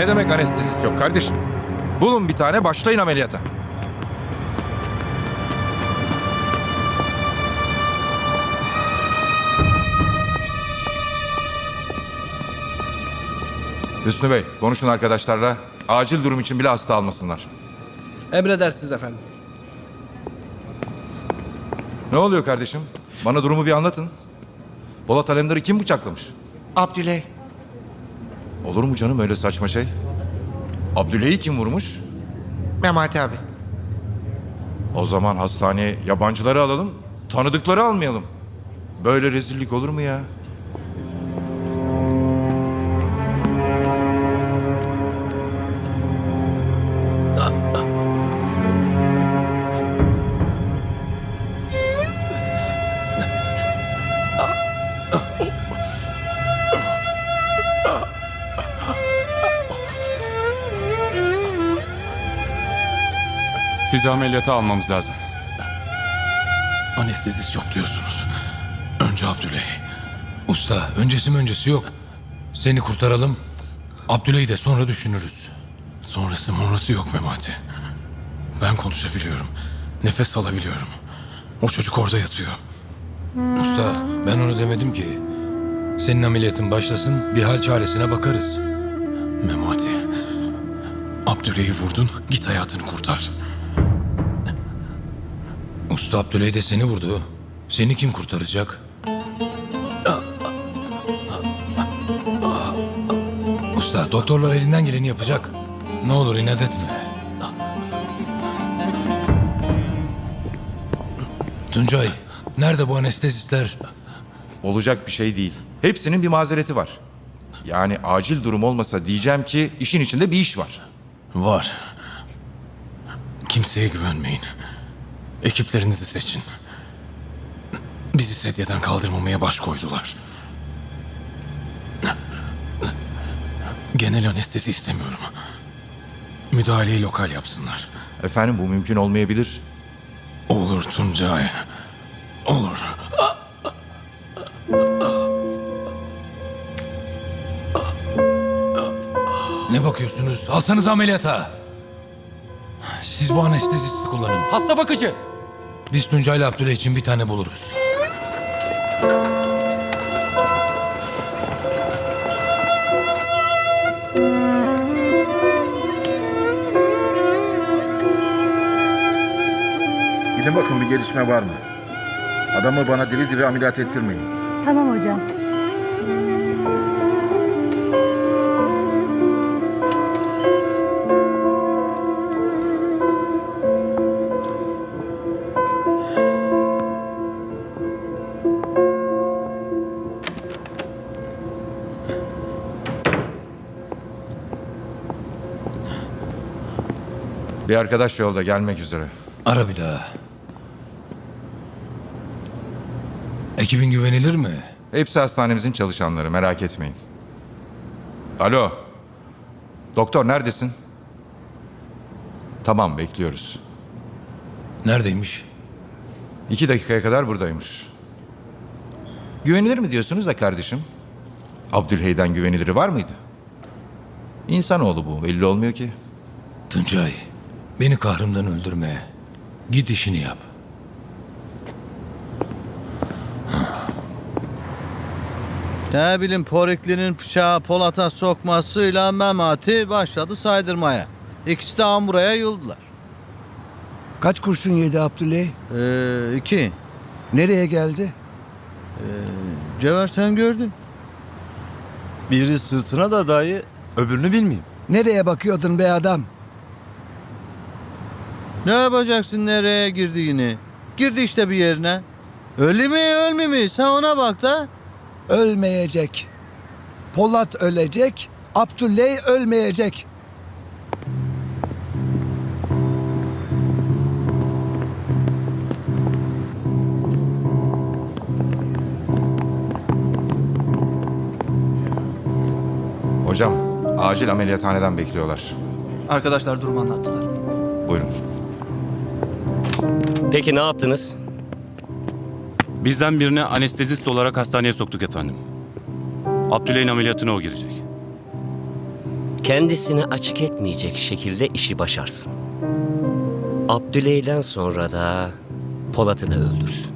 Ne demek anestezist yok kardeşim? Bulun bir tane başlayın ameliyata. Hüsnü Bey, konuşun arkadaşlarla. Acil durum için bile hasta almasınlar. Emredersiniz efendim. Ne oluyor kardeşim? Bana durumu bir anlatın. Polat Alemdar'ı kim bıçaklamış? Abdüley. Olur mu canım öyle saçma şey? Abdüley'i kim vurmuş? Memati abi. O zaman hastaneye yabancıları alalım, tanıdıkları almayalım. Böyle rezillik olur mu ya? Sizi ameliyata almamız lazım. Anestezist yok diyorsunuz. Önce Abdüley. Usta öncesi öncesi yok. Seni kurtaralım. Abdüley'i de sonra düşünürüz. Sonrası monrası yok Memati. Ben konuşabiliyorum. Nefes alabiliyorum. O çocuk orada yatıyor. Usta ben onu demedim ki. Senin ameliyatın başlasın bir hal çaresine bakarız. Memati. Abdüley'i vurdun git hayatını kurtar. Usta Abdüley de seni vurdu. Seni kim kurtaracak? Usta doktorlar elinden geleni yapacak. Ne olur inat etme. Tuncay, nerede bu anestezistler? Olacak bir şey değil. Hepsinin bir mazereti var. Yani acil durum olmasa diyeceğim ki işin içinde bir iş var. Var. Kimseye güvenmeyin. Ekiplerinizi seçin. Bizi sedyeden kaldırmamaya baş koydular. Genel anestezi istemiyorum. Müdahaleyi lokal yapsınlar. Efendim bu mümkün olmayabilir. Olur Tuncay. Olur. Ne bakıyorsunuz? Alsanız ameliyata. Siz bu anestezisti kullanın. Hasta bakıcı. Biz Tuncay'la Abdülay için bir tane buluruz. Gidin bakın bir gelişme var mı? Adamı bana diri diri ameliyat ettirmeyin. Tamam hocam. Bir arkadaş yolda gelmek üzere. Ara bir daha. Ekibin güvenilir mi? Hepsi hastanemizin çalışanları merak etmeyin. Alo. Doktor neredesin? Tamam bekliyoruz. Neredeymiş? İki dakikaya kadar buradaymış. Güvenilir mi diyorsunuz da kardeşim? Abdülhey'den güveniliri var mıydı? İnsanoğlu bu belli olmuyor ki. Tuncay, beni kahrımdan öldürme. Git işini yap. Ne bileyim Porikli'nin bıçağı Polat'a sokmasıyla Memati başladı saydırmaya. İkisi de an buraya yıldılar. Kaç kurşun yedi Abdüley? Ee, iki. Nereye geldi? Cevher sen gördün. Biri sırtına da dayı, öbürünü bilmeyeyim. Nereye bakıyordun be adam? Ne yapacaksın nereye girdiğini? Girdi işte bir yerine. Ölü mü ölmü mü sen ona bak da. Ölmeyecek. Polat ölecek, Abdüley ölmeyecek. Hocam acil ameliyathaneden bekliyorlar. Arkadaşlar durumu anlattılar. Buyurun. Peki ne yaptınız? Bizden birini anestezist olarak hastaneye soktuk efendim. Abdüley'in ameliyatına o girecek. kendisini açık etmeyecek şekilde işi başarsın. Abdüley'den sonra da Polat'ı da öldürsün.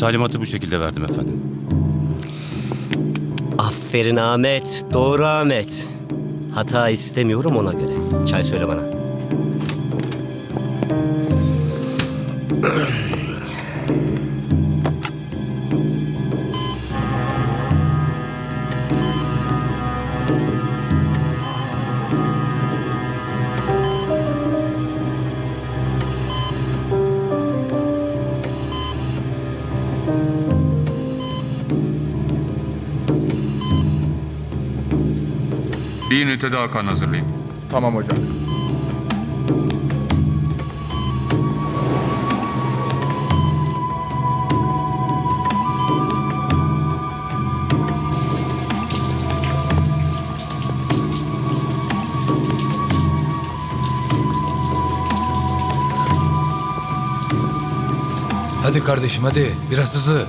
Talimatı bu şekilde verdim efendim. Aferin Ahmet, doğru Ahmet. Hata istemiyorum ona göre. Çay söyle bana. Bir ünite daha kan hazırlayın. Tamam hocam. Hadi kardeşim hadi biraz hızlı.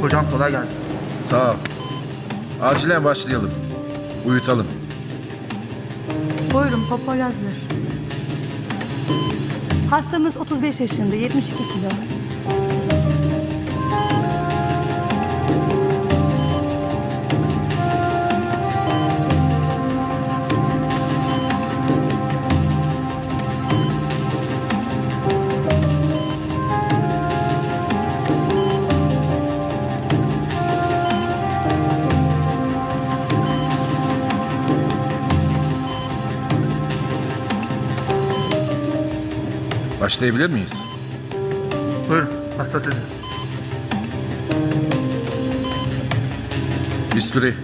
Hocam kolay gelsin. Sağ ol. Acilen başlayalım. Uyutalım. Buyurun popol hazır. Hastamız 35 yaşında, 72 kilo. Başlayabilir miyiz? Buyurun hasta sizin. Bisturi.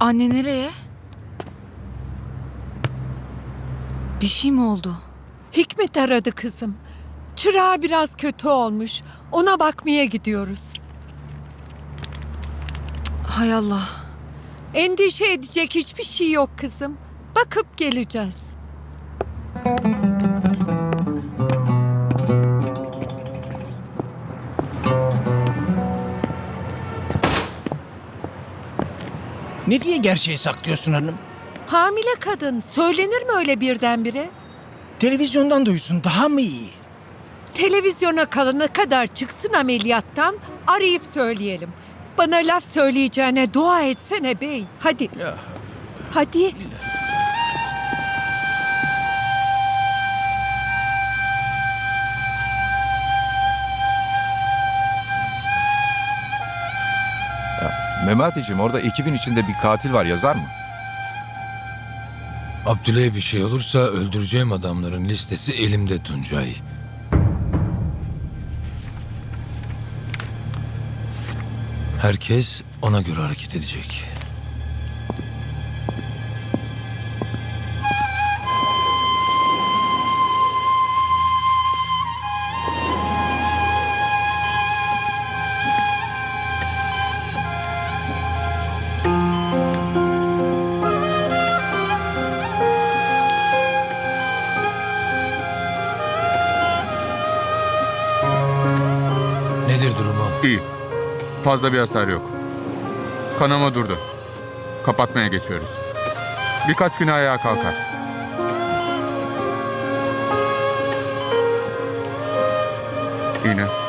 Anne nereye? Bir şey mi oldu? Hikmet aradı kızım. Çırağı biraz kötü olmuş. Ona bakmaya gidiyoruz. Hay Allah. Endişe edecek hiçbir şey yok kızım. Bakıp geleceğiz. Ne diye gerçeği saklıyorsun hanım? Hamile kadın söylenir mi öyle birdenbire? Televizyondan duysun daha mı iyi? Televizyona kalana kadar çıksın ameliyattan arayıp söyleyelim. Bana laf söyleyeceğine dua etsene bey. Hadi. Hadi. Memati'cim orada ekibin içinde bir katil var yazar mı? Abdüley'e bir şey olursa öldüreceğim adamların listesi elimde Tuncay. Herkes ona göre hareket edecek. Fazla bir hasar yok. Kanama durdu. Kapatmaya geçiyoruz. Birkaç gün ayağa kalkar. İğne.